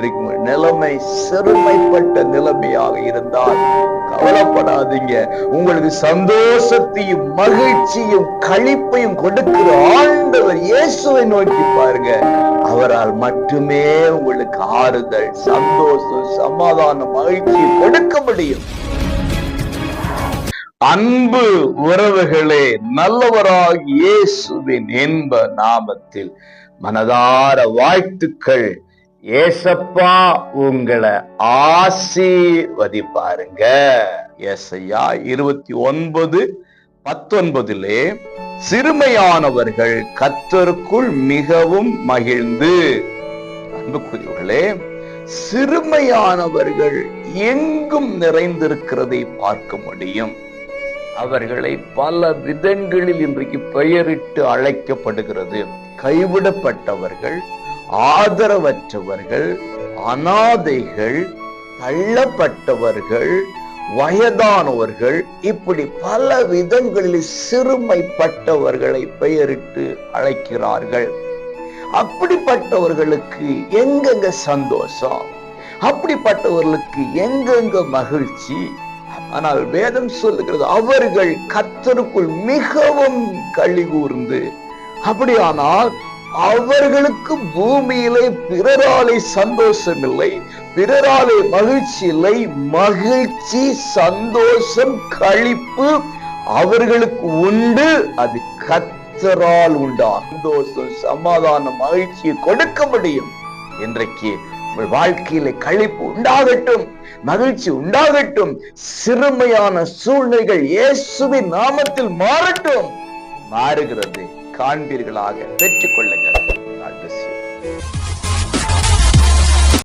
இன்றைக்கு நிலைமை சிறுமைப்பட்ட நிலைமையாக இருந்தால் கவலைப்படாதீங்க. உங்களுக்கு சந்தோஷத்தையும் மகிழ்ச்சியும் கழிப்பையும் கொடுக்கிற ஆண்டவர் இயேசுவை நோக்கி பாருங்க. அவரால் மட்டுமே உங்களுக்கு ஆறுதல் சந்தோஷம் சமாதானம் மகிழ்ச்சி கொடுக்க முடியும். அன்பு உறவுகளே நல்லவராக இயேசுவின் என்ப நாமத்தில் மனதார வாழ்த்துக்கள். ஏசப்பா உங்களை ஆசீர்வதிப்பாருங்க. ஏசையா இருபத்தி ஒன்பது பத்தொன்பதிலே சிறுமையானவர்கள் கத்தருக்குள் மிகவும் மகிழ்ந்து. அன்புக்குரியவர்களே சிறுமையானவர்கள் எங்கும் நிறைந்திருக்கிறதை பார்க்க முடியும். அவர்களை பல விதங்களில் இன்றைக்கு பெயரிட்டு அழைக்கப்படுகிறது. கைவிடப்பட்டவர்கள் ஆதரவற்றவர்கள் அனாதைகள் தள்ளப்பட்டவர்கள் வயதானவர்கள் இப்படி பல விதங்களில் சிறுமைப்பட்டவர்களை பெயரிட்டு அழைக்கிறார்கள். அப்படிப்பட்டவர்களுக்கு எங்கெங்க சந்தோஷம்? அப்படிப்பட்டவர்களுக்கு எங்கெங்க மகிழ்ச்சி? ஆனால் வேதம் சொல்லுகிறது அவர்கள் கத்தருக்குள் மிகவும் களி கூர்ந்து அப்படியானால் அவர்களுக்கு பூமியிலே பிறராலே சந்தோஷம் இல்லை பிறராலே மகிழ்ச்சி இல்லை மகிழ்ச்சி சந்தோஷம் கழிப்பு அவர்களுக்கு உண்டு. அது கத்தரால் உண்டா? சந்தோஷம் சமாதானம் மகிழ்ச்சியை கொடுக்க முடியும். இன்றைக்கு உங்கள் வாழ்க்கையில கழிப்பு உண்டாகட்டும் மகிழ்ச்சி உண்டாகட்டும் சிறுமையான சூழ்நிலைகள் இயேசுவின் நாமத்தில் மாறட்டும் மாறுகிறது. காண்பீர்களாக. பெற்றுக் கொள்ளுங்கள்